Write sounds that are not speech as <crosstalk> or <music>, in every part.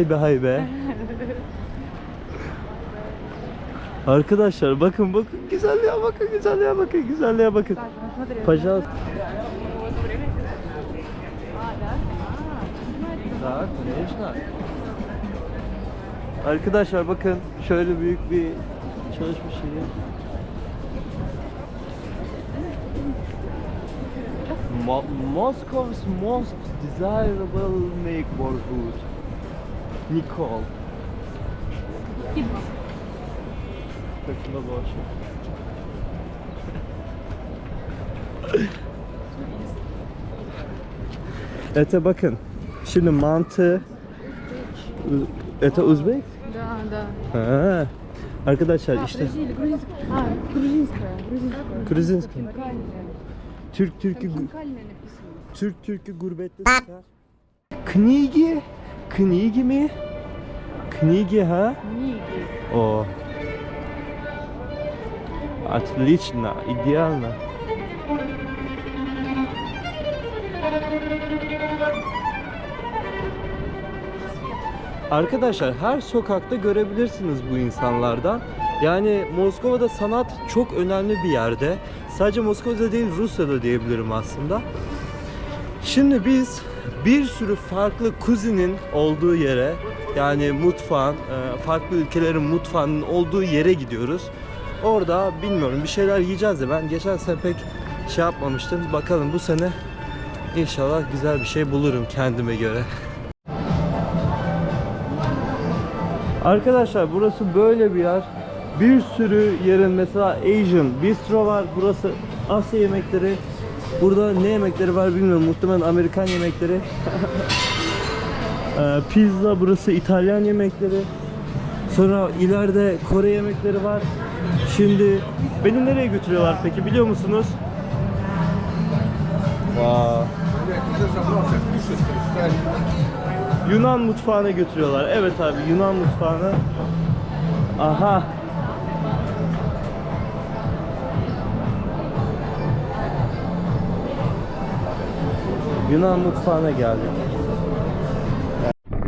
Vay be hay be. Arkadaşlar bakın bakın güzelliğe bakın güzelliğe bakın güzelliğe bakın. Пожалуйста. Да, конечно. Arkadaşlar bakın şöyle büyük bir çalışmış yeri. Mo Moscow's most desirable neighborhood. Nicole. Saçına boş. Ete bakın. Şimdi mantı Ete Uzbek? Да, да. Ha. Arkadaşlar işte Подожди, или грузинская? А, грузинская, грузинская. Грузинская. Хинкальная. Türk Türk'ü gu- Хинкальная написано. Türk Türk'ü gurbette tutar. Knigi? Knigi mi? Knigi ha? Ниги. O. Отлично, идеально. Arkadaşlar her sokakta görebilirsiniz bu insanlardan. Yani Moskova'da sanat çok önemli bir yerde. Sadece Moskova'da değil Rusya'da diyebilirim aslında. Şimdi biz bir sürü farklı kuzinin olduğu yere yani mutfağın, e, farklı ülkelerin mutfağının olduğu yere gidiyoruz. Orada bilmiyorum bir şeyler yiyeceğiz de ben geçen sene pek şey yapmamıştım. Bakalım bu sene inşallah güzel bir şey bulurum kendime göre. Arkadaşlar burası böyle bir yer. Bir sürü yerin mesela Asian bistro var. Burası Asya yemekleri. Burada ne yemekleri var bilmiyorum. Muhtemelen Amerikan yemekleri. Ee, pizza burası İtalyan yemekleri. Sonra ileride Kore yemekleri var. Şimdi beni nereye götürüyorlar peki biliyor musunuz? Yunan mutfağına götürüyorlar. Evet abi Yunan mutfağına. Aha. Yunan mutfağına geldik.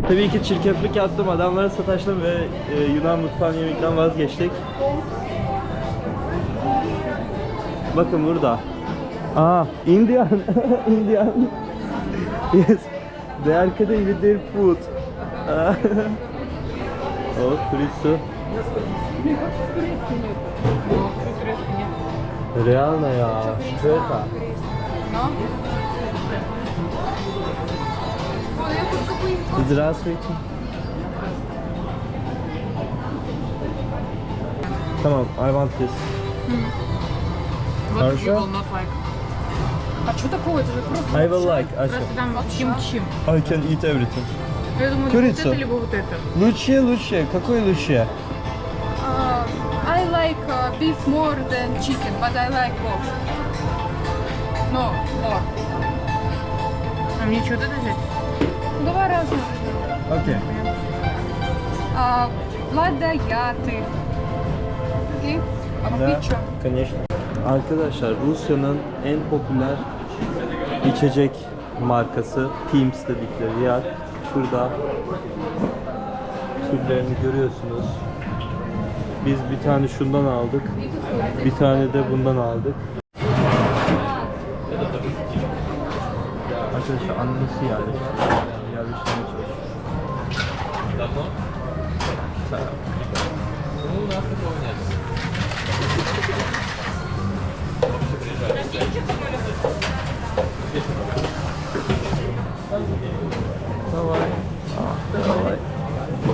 Tabii ki çirkeflik yaptım. Adamlara sataştım ve e, Yunan mutfağını yemekten vazgeçtik. Bakın burada. Aa, Indian. <laughs> Indian. yes. They are cutting with their food. <laughs> oh, chorizo. Реально я. Что это? Здравствуйте. Tamam, I want this. Вот Хорошо. will not like. А что такое? Это же просто... I will like, Просто Ася. там чим-чим. I can eat everything. Я думаю, либо вот Курица. это, либо вот это. Лучше, лучше. Какой лучше? Uh, I like uh, beef more than chicken, but I like both. No, more. А мне что-то взять? Два разных. Окей. А, ладояты. Окей? А Да, попить что? конечно. Arkadaşlar Rusya'nın en popüler içecek markası Pims dedikleri yer. Şurada türlerini görüyorsunuz. Biz bir tane şundan aldık. Bir tane de bundan aldık. Arkadaşlar annesi yerleşti. Yerleştirmeye çalışıyor. Давай. А, давай.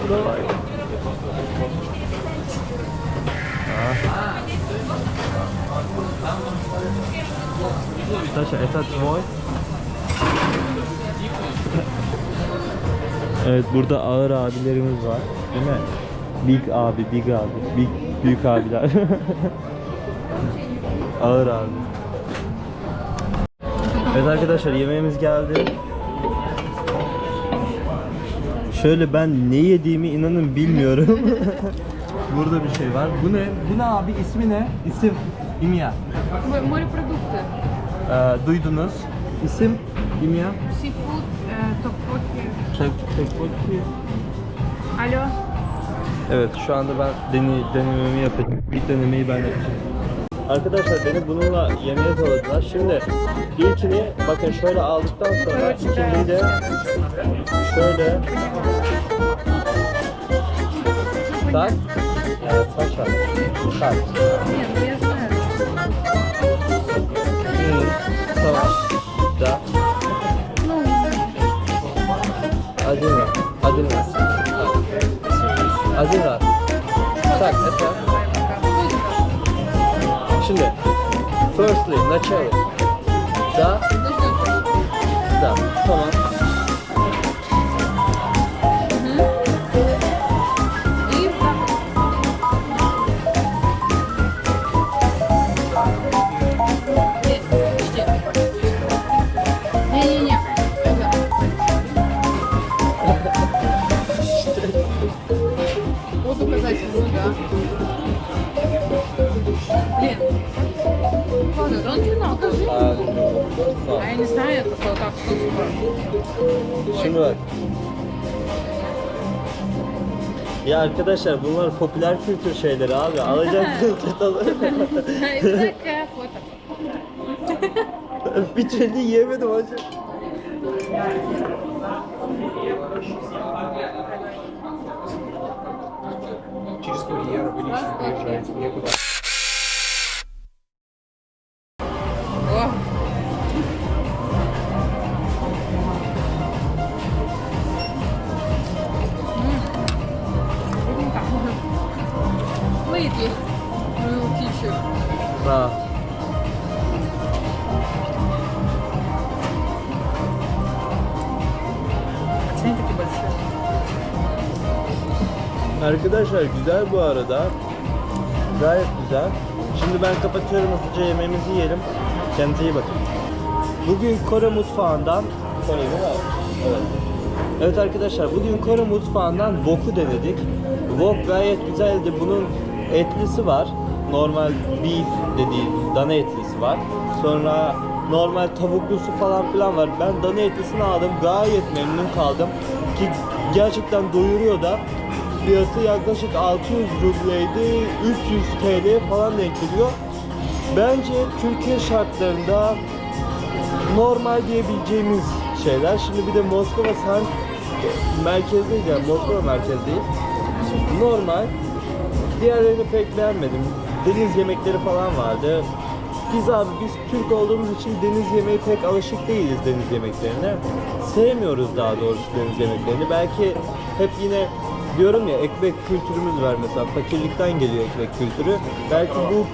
Давай. Sasha, это твой? evet burada ağır abilerimiz var. Değil mi? Big abi, big abi, big büyük abiler. <laughs> ağır abi. Evet arkadaşlar yemeğimiz geldi. Şöyle ben ne yediğimi inanın bilmiyorum. <laughs> Burada bir şey var. Bu ne? Bu ne abi? İsmi ne? İsim. İmya. М- Морепродукты. Ee, duydunuz. İsim. İmya. Seafood, Çek, çek. Alo. Evet şu anda ben deney, denememi yapacağım. Bir denemeyi ben yapacağım. Arkadaşlar beni bununla yemeğe zorladılar. Şimdi ilkini bakın şöyle aldıktan sonra ikinciyi de şöyle tak. Evet taş al. Tak. Tamam. Adın ver. Tak. Efe. Şimdi. Firstly, начало. Da. Da. Tamam. Şimdi bak. Ya arkadaşlar bunlar popüler kültür şeyleri abi. Alacaksın <laughs> çatalı. Это такая фото. bir türlü <laughs> yiyemedim hacı. Через курьера вы лично приезжаете некуда. toprağa. Arkadaşlar güzel bu arada. Gayet güzel. Şimdi ben kapatıyorum hızlıca yemeğimizi yiyelim. Kendinize iyi bakın. Bugün Kore mutfağından Evet. Evet arkadaşlar bugün Kore mutfağından wok'u denedik. Wok gayet güzeldi. Bunun etlisi var. Normal beef dediği dana etlisi var. Sonra normal tavuklusu falan filan var. Ben dana etlisini aldım. Gayet memnun kaldım. Ki gerçekten doyuruyor da. Fiyatı yaklaşık 600 rubleydi. 300 TL falan denk geliyor. Bence Türkiye şartlarında normal diyebileceğimiz şeyler. Şimdi bir de Moskova sen merkezdeyiz yani Moskova merkezdeyiz. Normal. Diğerlerini pek beğenmedim. Deniz yemekleri falan vardı. Biz abi biz Türk olduğumuz için deniz yemeği pek alışık değiliz deniz yemeklerine. Sevmiyoruz daha doğrusu deniz yemeklerini. Belki hep yine diyorum ya ekmek kültürümüz var mesela. Fakirlikten geliyor ekmek kültürü. Belki bu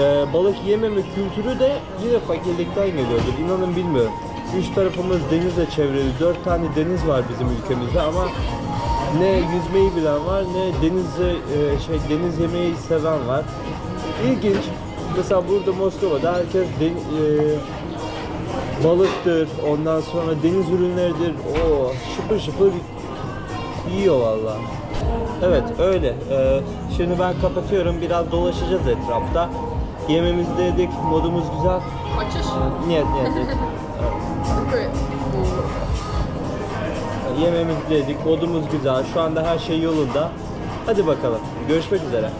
e, balık yememe kültürü de yine fakirlikten geliyordur. İnanın bilmiyorum. Üç tarafımız denizle çevrili. Dört tane deniz var bizim ülkemizde ama ne yüzmeyi bilen var ne denize e, şey deniz yemeyi seven var ilginç. Mesela burada Moskova'da herkes den, e, balıktır, ondan sonra deniz ürünleridir. O şıpır şıpır yiyor valla. Evet öyle. Ee, şimdi ben kapatıyorum. Biraz dolaşacağız etrafta. Yememizi de yedik. Modumuz güzel. Açış. E, niyet niyet. <laughs> evet. Yememizi de yedik. Modumuz güzel. Şu anda her şey yolunda. Hadi bakalım. Görüşmek üzere.